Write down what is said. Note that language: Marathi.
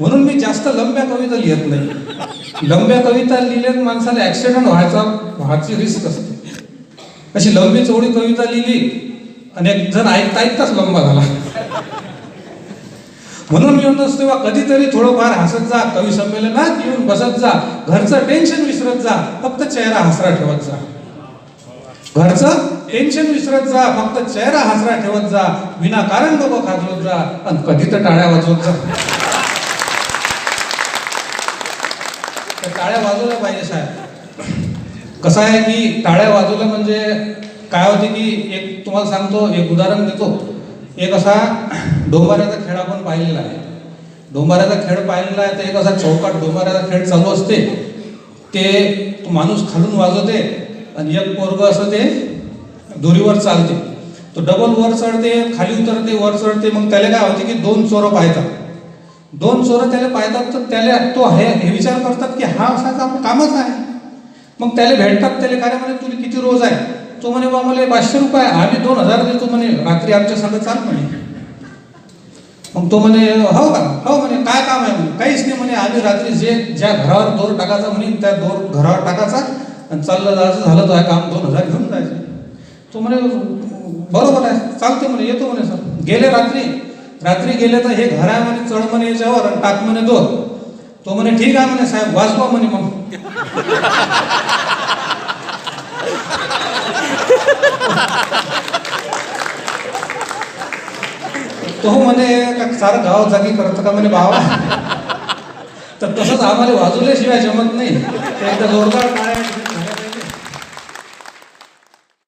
म्हणून मी जास्त लंब्या कविता लिहित नाही. लंब्या कविता लिहिल्यात माणसाला ॲक्सिडेंट व्हायचा व्हायची रिस्क असते. अशी लंबी चौडी कविता लिहिली आणि एक जण ऐकता ऐकताच लंबा झाला. म्हणून मी म्हणतो तेव्हा कधीतरी थोडंफार हसत जा कवी संमेलनात येऊन बसत जा. घरचं टेन्शन विसरत जा. फक्त चेहरा हसरा ठेवत जा. घरचं टेन्शन विसरत जा. फक्त चेहरा हसरा ठेवत जा. विनाकारण लोक खाजवत जा. आणि कधी तर टाळ्या वाजवत जा. तर टाळ्या वाजवल्या पाहिजे साहेब. कसं आहे की टाळ्या वाजवल्या म्हणजे काय होते की एक तुम्हाला सांगतो एक उदाहरण देतो. एक असा डोंबाऱ्याचा खेळ आपण पाहिलेला आहे. डोंबाऱ्याचा खेळ पाहिलेला आहे तर एक असा चौकाट डोंबाऱ्याचा खेळ चालू असते. ते माणूस खालून वाजवते आणि एक पोरग असं ते दोरीवर चालते. तो डबल वर चढते खाली उतरते वर चढते मग त्याला काय होते की दोन चोरं पाहतात. दोन चोरं त्याला पाहतात तर त्याला तो हे हे विचार करतात की हा असा कामच आहे. मग त्याला भेटतात त्याला काय म्हणे तुला किती रोज आहे? तो म्हणे बा मला पाचशे रुपये आहे. आम्ही दोन हजार देतो म्हणे. रात्री आमच्या संग चाल म्हणे. मग तो म्हणे हो का? हो म्हणे. काय काम आहे म्हणे? काहीच नाही म्हणे. आम्ही रात्री जे ज्या घरावर दोर टाकायचा म्हणे त्या दोर घरावर टाकायचा आणि चाललं जायचं झालं तर हे काम दोन हजार घेऊन जायचं. तो म्हणे बरोबर आहे. चालते म्हणे. येतो म्हणे सर. गेले रात्री. रात्री गेले तर हे घर आहे म्हणे चढ म्हणे याच्यावर आणि टाक म्हणे दोन. तो म्हणे ठीक आहे म्हणे साहेब वाचवा म्हणे मग. तो म्हणे का सारं गाव जागी करत का म्हणे भावा? तर तसंच आम्हाला वाजवल्याशिवाय जमत नाही. एकदा जोरदार काय